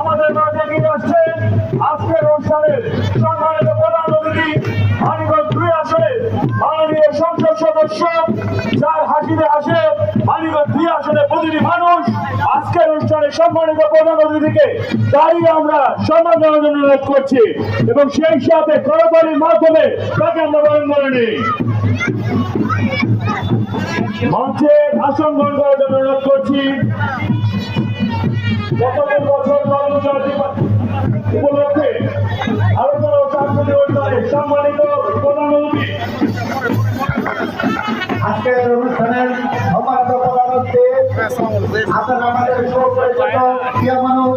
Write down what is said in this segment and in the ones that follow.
আমাদের মাঝে এগিয়ে আসছেন আজকের অনুষ্ঠানের সম্মানিত প্রধান অতিথি মানিগঞ্জ দুই আসলে মাননীয় সংসদ সদস্য, যার হাসিতে আসে মানিগঞ্জ দুই আসলে প্রতিটি মানুষ। আজকের অনুষ্ঠানে সম্মানিত প্রধান অতিথিকে দাঁড়িয়ে আমরা সম্মান জানানোর জন্য অনুরোধ করছি এবং সেই সাথে করতালির মাধ্যমে তাকে আমরা বরণ করে নিই। মঞ্চে আসন গ্রহণ করার জন্য অনুরোধ করছি। উপলক্ষে আলোচনা ও অনুষ্ঠানে সম্মানিত প্রধান অতিথি আজকের অনুষ্ঠানের সমাজ প্রধানমন্ত্রী আপনার আমাদের মানুষ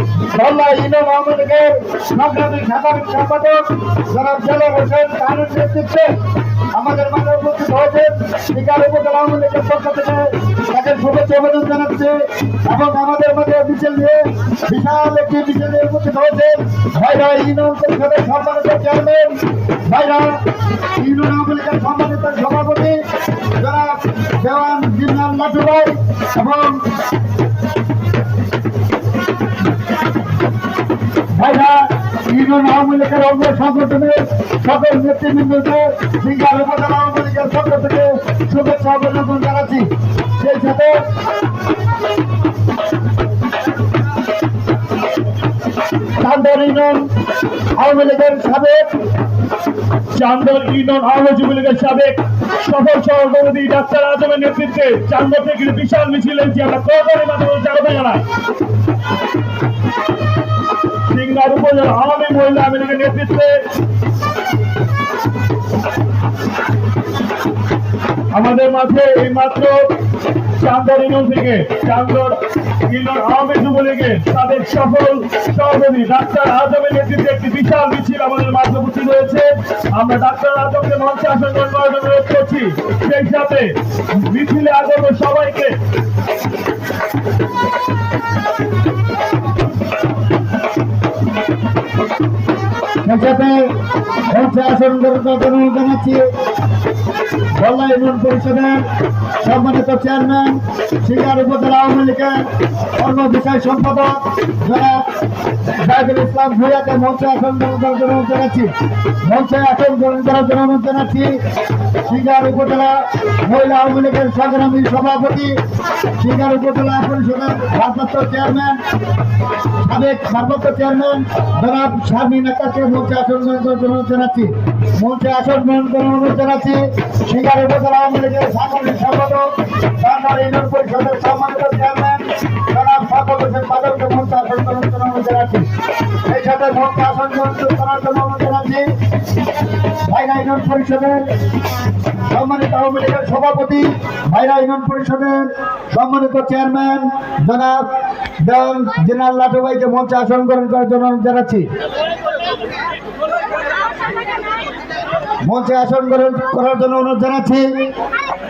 ইউনিয়ন আওয়ামী লীগের সংগ্রামী সাধারণ সম্পাদক জনাব জেলার হোসেন তানের নেতৃত্বে আমাদের মাঝে উপস্থিত হয়েছেন শিকার উপজেলা আওয়ামী লীগের পক্ষ থেকে তাকে শুভেচ্ছা অভিনন্দন জানাচ্ছে এবং আমাদের মাঝে মিছিল নিয়ে বিশাল একটি মিছিল উপস্থিত হয়েছেন ভাইরা ইউনিয়ন পরিষদের সম্মানিত চেয়ারম্যান ভাইরা ইউনিয়ন আওয়ামী লীগের সম্মানিত সভাপতি যারা দেওয়ান জিন্নাল লাটু ভাই এবং ইউনিয়ন আওয়ামী লীগের সংগঠনের সকল নেতৃবৃন্দকে সিঙ্গার উপজেলা আওয়ামী লীগের পক্ষ থেকে শুভেচ্ছা অভিনন্দন জানাচ্ছি। সেই সাথে চান্দর সাবেক চান্দর সাবেক ডাক্তার নেতৃত্বে থেকে বিশাল মিছিল হয়েছে আমরা কতরে মাধ্যমে স্বাগত জানাই। সিংহার উপজেলা আওয়ামী মহিলা আওয়ামী লীগের নেতৃত্বে। আমাদের মাঝে এই মাত্র চান্দর ইউনিয়ন থেকে চান্দর ইউনিয়ন আওয়ামী যুবলীগের তাদের সফল সভাপতি ডাক্তার আজমের নেতৃত্বে একটি বিশাল মিছিল আমাদের মাঝে উপস্থিত হয়েছে। আমরা ডাক্তার আজমকে মঞ্চে গ্রহণ জন্য অনুরোধ করছি। সেই সাথে মিছিলে আগত সবাইকে সম্মানিত চেয়ারম্যান সিঙ্গার উপজেলা আওয়ামী লীগের অন্য বিষয় সম্পাদক জনাব জাহিদুল ইসলাম জন্য জানাচ্ছি মঞ্চে আসন গ্রহণ করার জন্য জানাচ্ছি সিঙ্গার উপজেলা মহিলা আওয়ামী সভাপতি, সিঙ্গার উপজেলা পরিষদের ভারপ্রাপ্ত চেয়ারম্যান, সাবেক ভারপ্রাপ্ত চেয়ারম্যান, জনাব শারমিন আক্তারকে মঞ্চে আসন গ্রহণ করার জন্য জানাচ্ছি মঞ্চে আসন গ্রহণ করার অনুরোধ জানাচ্ছি সিঙ্গার উপজেলা আওয়ামী লীগের সাংগঠনিক সম্পাদক বাংলা ইউনিয়ন সম্মানিত জানাচ্ছি এই সাথে মঞ্চে আসন গ্রহণ করার জন্য অনুরোধ জানাচ্ছি ভাইরা ইউনিয়ন পরিষদের সম্মানিত আওয়ামী লীগের সভাপতি, ভাইরা ইউনিয়ন পরিষদের সম্মানিত চেয়ারম্যান, জনাব জেনারেল মঞ্চে অনুরোধ জানাচ্ছি। মঞ্চে আসন গ্রহণ করার অনুরোধ জানাচ্ছি।